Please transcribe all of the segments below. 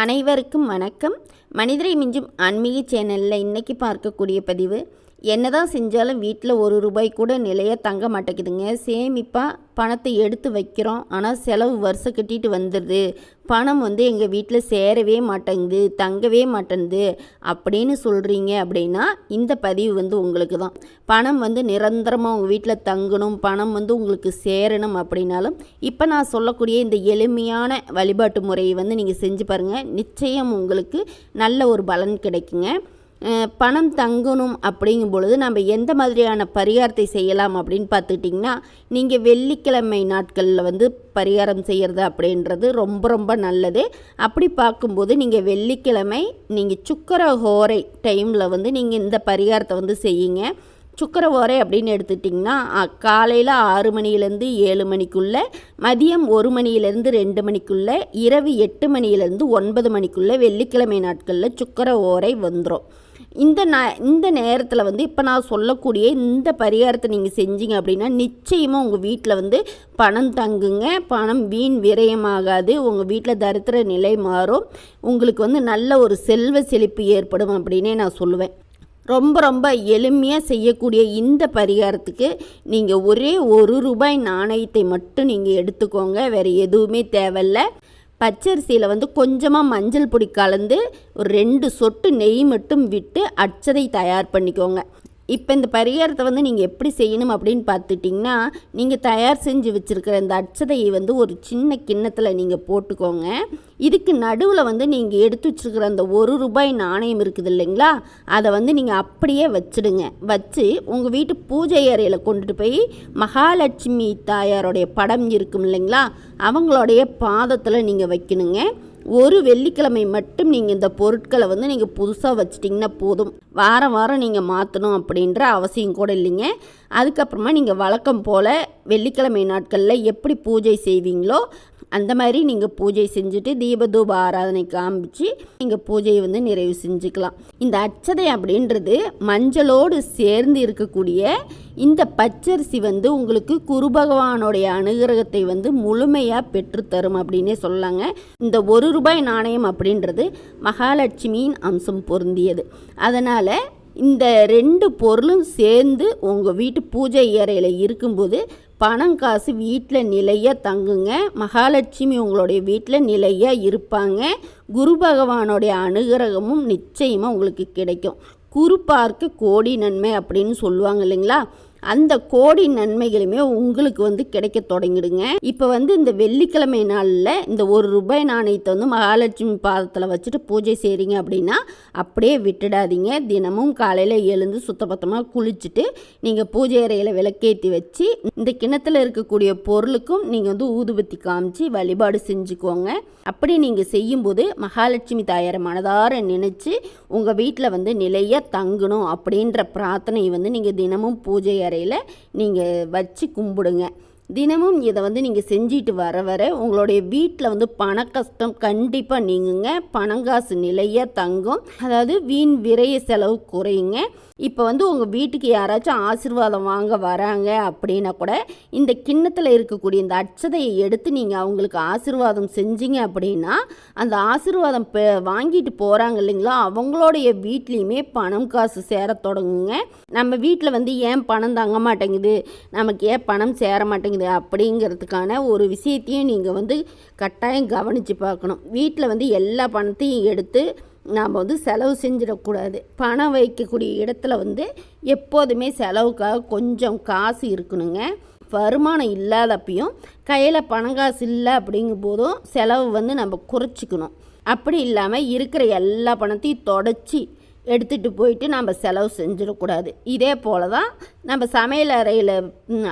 அனைவருக்கும் வணக்கம். மனிதரை மிஞ்சும் ஆன்மீக சேனலில் இன்றைக்கி பார்க்கக்கூடிய பதிவு என்னதான் செஞ்சாலும் வீட்டில் ஒரு ரூபாய் கூட நிலையாக தங்க மாட்டேங்குதுங்க. சேமிப்பாக பணத்தை எடுத்து வைக்கிறோம். ஆனால் செலவு வருஷம் கட்டிட்டு வந்துடுது பணம் வந்து எங்கள் வீட்டில் சேரவே மாட்டேங்குது தங்கவே மாட்டேங்குது அப்படின்னு சொல்கிறீங்க அப்படின்னா இந்த பதிவு வந்து உங்களுக்கு தான். பணம் வந்து நிரந்தரமாக உங்கள் வீட்டில் தங்கணும் பணம் வந்து உங்களுக்கு சேரணும் அப்படின்னாலும் இப்போ நான் சொல்லக்கூடிய இந்த எளிமையான வழிபாட்டு முறையை வந்து நீங்கள் செஞ்சு பாருங்கள் நிச்சயம் உங்களுக்கு நல்ல ஒரு பலன் கிடைக்குங்க. பணம் தங்கணும் அப்படிங்கும் பொழுது நம்ம எந்த மாதிரியான பரிகாரத்தை செய்யலாம் அப்படின்னு பார்த்துக்கிட்டிங்கன்னா நீங்கள் வெள்ளிக்கிழமை நாட்களில் வந்து பரிகாரம் செய்கிறது அப்படின்றது ரொம்ப ரொம்ப நல்லது. அப்படி பார்க்கும்போது நீங்கள் வெள்ளிக்கிழமை நீங்கள் சுக்கர ஹோரை டைமில் வந்து நீங்கள் இந்த பரிகாரத்தை வந்து செய்யுங்க. சுக்கரவாரை அப்படின்னு எடுத்துட்டிங்கன்னா காலையில் ஆறு மணிலேருந்து ஏழு மணிக்குள்ளே மதியம் ஒரு மணியிலேருந்து ரெண்டு மணிக்குள்ளே இரவு எட்டு மணியிலேருந்து ஒன்பது மணிக்குள்ளே வெள்ளிக்கிழமை நாட்களில் சுக்கர ஓரை வந்துடும் இந்த ந இந்த நேரத்தில் வந்து இப்போ நான் சொல்லக்கூடிய இந்த பரிகாரத்தை நீங்கள் செஞ்சீங்க அப்படின்னா நிச்சயமாக உங்கள் வீட்டில் வந்து பணம் தங்குங்க. பணம் வீண் விரயமாகாது. உங்கள் வீட்டில் தரித்திர நிலை மாறும். உங்களுக்கு வந்து நல்ல ஒரு செல்வ செழிப்பு ஏற்படும் அப்படின்னே நான் சொல்லுவேன். ரொம்ப ரொம்ப எளிமையாக செய்யக்கூடிய இந்த பரிகாரத்துக்கு நீங்கள் ஒரே ஒரு ரூபாய் நாணயத்தை மட்டும் நீங்கள் எடுத்துக்கோங்க. வேறு எதுவுமே தேவையில்ல. பச்சரிசியில் வந்து கொஞ்சமாக மஞ்சள் பொடி கலந்து ஒரு ரெண்டு சொட்டு நெய் மட்டும் விட்டு அச்சதை தயார் பண்ணிக்கோங்க. இப்போ இந்த பரிகாரத்தை வந்து நீங்கள் எப்படி செய்யணும் அப்படின்னு பார்த்துட்டிங்கன்னா நீங்கள் தயார் செஞ்சு வச்சுருக்கிற இந்த அச்சதையை வந்து ஒரு சின்ன கிண்ணத்தில் நீங்கள் போட்டுக்கோங்க. இதுக்கு நடுவில் வந்து நீங்கள் எடுத்து வச்சுருக்கிற அந்த ஒரு ரூபாய் நாணயம் இருக்குது இல்லைங்களா அதை வந்து நீங்கள் அப்படியே வச்சுடுங்க. வச்சு உங்கள் வீட்டு பூஜை அறையில் கொண்டுட்டு போய் மகாலட்சுமி தாயாருடைய படம் இருக்கும் இல்லைங்களா அவங்களுடைய பாதத்தில் நீங்கள் வைக்கணுங்க. ஒரு வெள்ளிக்கிழமை மட்டும் நீங்கள் இந்த பொருட்களை வந்து நீங்கள் புதுசாக வச்சிட்டிங்கன்னா போதும். வாரம் வாரம் நீங்கள் மாற்றணும் அப்படின்ற அவசியம் கூட இல்லைங்க. அதுக்கப்புறமா நீங்கள் வழக்கம் போல் வெள்ளிக்கிழமை நாட்களில் எப்படி பூஜை செய்வீங்களோ அந்த மாதிரி நீங்கள் பூஜை செஞ்சுட்டு தீபதூப ஆராதனை காமிச்சு நீங்கள் பூஜையை வந்து நிறைவு செஞ்சுக்கலாம். இந்த அச்சதை அப்படின்றது மஞ்சளோடு சேர்ந்து இருக்கக்கூடிய இந்த பச்சரிசி வந்து உங்களுக்கு குரு பகவானுடைய அனுகிரகத்தை வந்து முழுமையாக பெற்றுத்தரும் அப்படின்னே சொல்லாங்க இந்த ஒரு ரூபாய் நாணயம் அப்படின்றது மகாலட்சுமியின் அம்சம் பொருந்தியது. அதனால் இந்த ரெண்டு பொருளும் சேர்ந்து உங்கள் வீட்டு பூஜை அறையில் இருக்கும்போது பணம் காசு வீட்டில் நிலையாக தங்குங்க. மகாலட்சுமி உங்களுடைய வீட்டில் நிலையாக இருப்பாங்க. குரு பகவானுடைய அனுகிரகமும் நிச்சயமாக உங்களுக்கு கிடைக்கும். குறு பார்க்க கோடி நன்மை அப்படின்னு சொல்லுவாங்க இல்லைங்களா? அந்த கோடி நன்மைகளுமே உங்களுக்கு வந்து கிடைக்க தொடங்கிடுங்க. இப்போ வந்து இந்த வெள்ளிக்கிழமை நாளில் இந்த ஒரு ரூபாய் நாணயத்தை வந்து மகாலட்சுமி பாதத்தில் வச்சுட்டு பூஜை செய்கிறீங்க அப்படின்னா அப்படியே விட்டுடாதீங்க. தினமும் காலையில் எழுந்து சுத்தபத்தமாக குளிச்சுட்டு நீங்கள் பூஜை அறையில் விளக்கேற்றி வச்சு இந்த கிணத்துல இருக்கக்கூடிய பொருளுக்கும் நீங்கள் வந்து ஊதுபத்தி காமிச்சு வழிபாடு செஞ்சுக்கோங்க. அப்படி நீங்கள் செய்யும்போது மகாலட்சுமி தாயாரை மனதார நினச்சி உங்கள் வீட்டில் வந்து நிலையாக தங்கணும் அப்படின்ற பிரார்த்தனையை வந்து நீங்கள் தினமும் பூஜை அறையில் நீங்கள் வச்சு கும்பிடுங்க. தினமும் இதை வந்து நீங்கள் செஞ்சுட்டு வர வர உங்களுடைய வீட்டில் வந்து பண கஷ்டம் கண்டிப்பாக நீங்குங்க. பணங்காசு நிலைய தங்கும். அதாவது வீண் விரைய செலவு குறையுங்க. இப்போ வந்து உங்கள் வீட்டுக்கு யாராச்சும் ஆசிர்வாதம் வாங்க வராங்க அப்படின்னா கூட இந்த கிண்ணத்தில் இருக்கக்கூடிய இந்த அச்சதையை எடுத்து நீங்கள் அவங்களுக்கு ஆசீர்வாதம் செஞ்சீங்க அப்படின்னா அந்த ஆசிர்வாதம் பெ வாங்கிட்டு போகிறாங்க இல்லைங்களா அவங்களுடைய வீட்லேயுமே பணம் காசு சேர தொடங்குங்க. நம்ம வீட்டில் வந்து ஏன் பணம் தங்க மாட்டேங்குது? நமக்கு ஏன் பணம் சேர மாட்டேங்குது? அப்படிங்கிறதுக்கான ஒரு விஷயத்தையும் நீங்கள் வந்து கட்டாயம் கவனித்து பார்க்கணும். வீட்டில் வந்து எல்லா பணத்தையும் எடுத்து நாம் வந்து செலவு செஞ்சிடக்கூடாது. பணம் வைக்கக்கூடிய இடத்துல வந்து எப்போதுமே செலவுக்காக கொஞ்சம் காசு இருக்கணுங்க. வருமானம் இல்லாதப்பையும் கையில் பணம் காசு இல்லை அப்படிங்கும் போதும் செலவு வந்து நம்ம குறைச்சிக்கணும். அப்படி இல்லாமல் இருக்கிற எல்லா பணத்தையும் தொடச்சி எடுத்துகிட்டு போயிட்டு நம்ம செலவு செஞ்சிடக்கூடாது. இதே போல் தான் நம்ம சமையல் அறையில்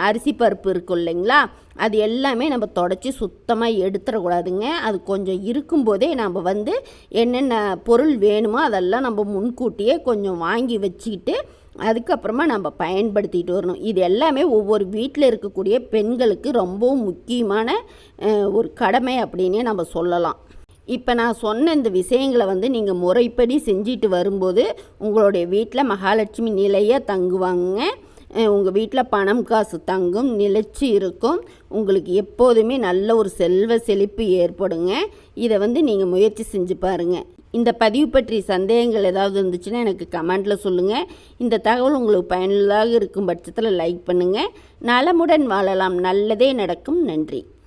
அரிசி பருப்பு இருக்கும் இல்லைங்களா? அது எல்லாமே நம்ம தொடச்சி சுத்தமாக எடுத்துடக்கூடாதுங்க. அது கொஞ்சம் இருக்கும்போதே நம்ம வந்து என்னென்ன பொருள் வேணுமோ அதெல்லாம் நம்ம முன்கூட்டியே கொஞ்சம் வாங்கி வச்சுக்கிட்டு அதுக்கப்புறமா நம்ம பயன்படுத்திகிட்டு வரணும். இது எல்லாமே ஒவ்வொரு வீட்டில் இருக்கக்கூடிய பெண்களுக்கு ரொம்பவும் முக்கியமான ஒரு கடமை அப்படின்னே நம்ம சொல்லலாம். இப்போ நான் சொன்ன இந்த விஷயங்களை வந்து நீங்கள் முறைப்படி செஞ்சுட்டு வரும்போது உங்களுடைய வீட்டில் மகாலட்சுமி நிலையாக தங்குவாங்க. உங்கள் வீட்டில் பணம் காசு தங்கும் நிலைச்சி இருக்கும். உங்களுக்கு எப்போதுமே நல்ல ஒரு செல்வ செழிப்பு ஏற்படுங்க. இதை வந்து நீங்கள் முயற்சி செஞ்சு பாருங்கள் இந்த பதிவு பற்றி சந்தேகங்கள் ஏதாவது இருந்துச்சுன்னா எனக்கு கமெண்டில் சொல்லுங்கள் இந்த தகவல் உங்களுக்கு பயனுள்ளதாக இருக்கும் பட்சத்தில் லைக் பண்ணுங்கள் நலமுடன் வாழலாம். நல்லதே நடக்கும். நன்றி.